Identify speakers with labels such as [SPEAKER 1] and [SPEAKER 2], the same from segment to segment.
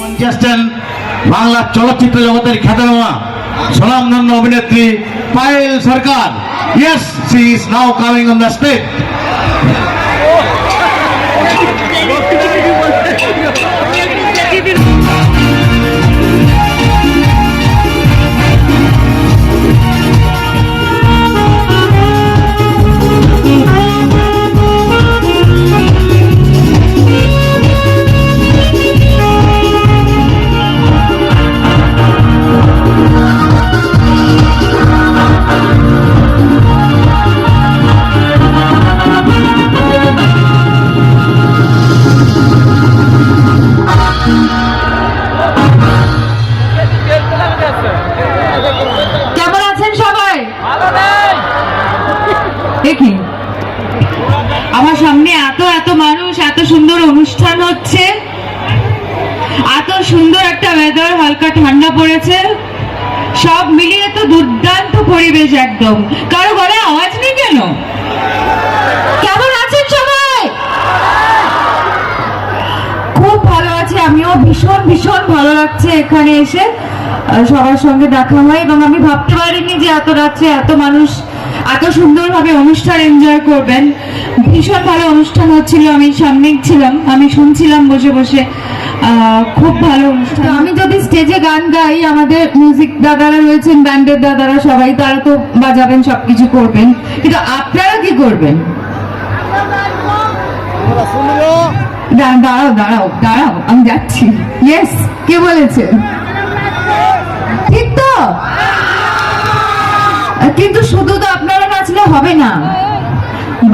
[SPEAKER 1] আসছেন বাংলা চলচ্চিত্র জগতের খ্যাতনামা স্বনামধন্য অভিনেত্রী Payel Sarkar. Yes she is
[SPEAKER 2] now coming on the stage সামনে এত এত মানুষ, এত সুন্দর অনুষ্ঠান হচ্ছে। এত সুন্দর একটা ওয়েদার হালকা ঠান্ডা পড়েছে। সব মিলিয়ে তো দুর্দান্ত পরিবেশ একদম। কারও গলায় আওয়াজ নেই কেন? কেমন আছেন সবাই? খুব ভালো আছে আমিও। ভীষণ ভীষণ ভালো লাগছে এখানে এসে। সবার সঙ্গে দেখা হয় এবং আমি ভাবতে পারিনি যে এত রাত্রে এত মানুষ এত সুন্দরভাবে অনুষ্ঠান এনজয় করবেন। ভীষণ ভালো অনুষ্ঠান হচ্ছিল, আমি সামনেই ছিলাম, আমি শুনছিলাম বসে বসে। খুব ভালো অনুষ্ঠান। আমি যদি স্টেজে গান গাই, আমাদের মিউজিক দাদারা রয়েছেন ব্যান্ডের দাদারা, সবাই তারা তো বাজাবেন, সবকিছু করবেন। কিন্তু আপনারা কি করবেন? দাঁড়াও দাঁড়াও দাঁড়াও আমি যাচ্ছি। ইয়েস কে বলেছে? ঠিক তো? কিন্তু শুধু তো আপনারা নাচলে হবে না।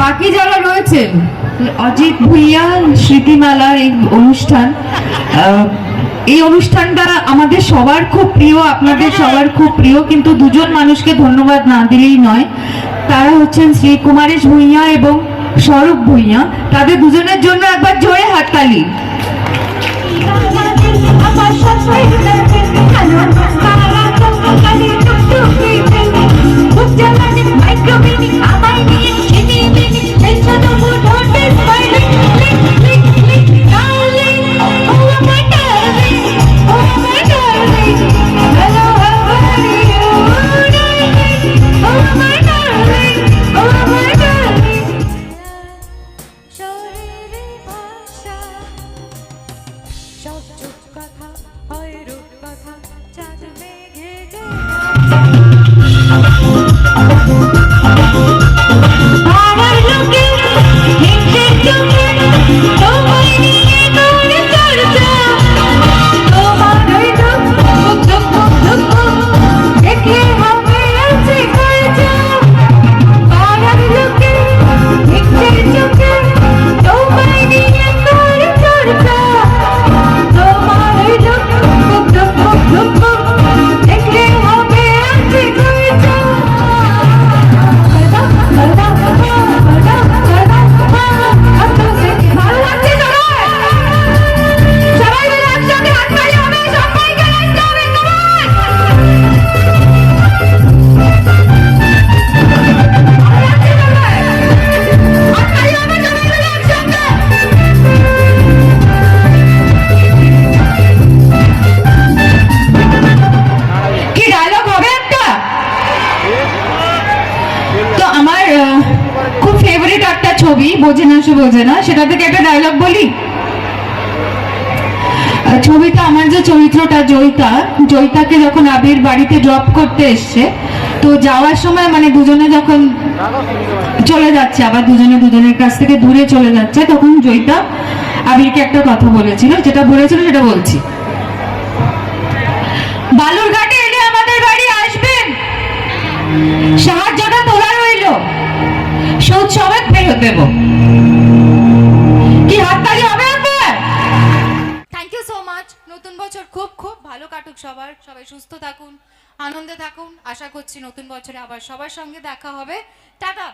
[SPEAKER 2] বাকি যারা রয়েছেন, অজিত ভুইয়া, স্মৃতিমালার এই অনুষ্ঠান এই অনুষ্ঠানটা আমাদের সবার খুব প্রিয়, আপনাদের সবার খুব প্রিয়, কিন্তু দুজন মানুষকে ধন্যবাদ না দিলেই নয়। তারা হচ্ছেন শ্রী কুমারেশ ভুইয়া এবং স্বরূপ ভুইয়া। তাদের দুজনের জন্য একবার জোরে হাততালি।
[SPEAKER 3] পাড়ার লোকে
[SPEAKER 2] আমার খুব ফেভারিট একটা ছবি, বোঝে না বোঝে না, সেটা থেকে একটা ডায়লগ বলি? ছবিটা আমার যে চরিত্রটা, জয়িতা, জয়িতাকে যখন আবির বাড়িতে ড্রপ করতে এসছে, তো যাওয়ার সময় মানে দুজনে যখন চলে যাচ্ছে, আবার দুজনে দুজনের কাছ থেকে দূরে চলে যাচ্ছে, তখন জয়িতা আবিরকে একটা কথা বলেছিল, যেটা বলেছিল সেটা বলছি। বালুরঘাটে এলে আমাদের বাড়ি আসবেন? রইল ফেরত দেব। কি হাততালি হবে
[SPEAKER 4] থ্যাংক ইউ সো মাচ নতুন বছর খুব খুব ভালো কাটুক সবার। সবাই সুস্থ থাকুন, আনন্দে থাকুন। আশা করছি নতুন বছরে আবার সবার সঙ্গে দেখা হবে। টাটা।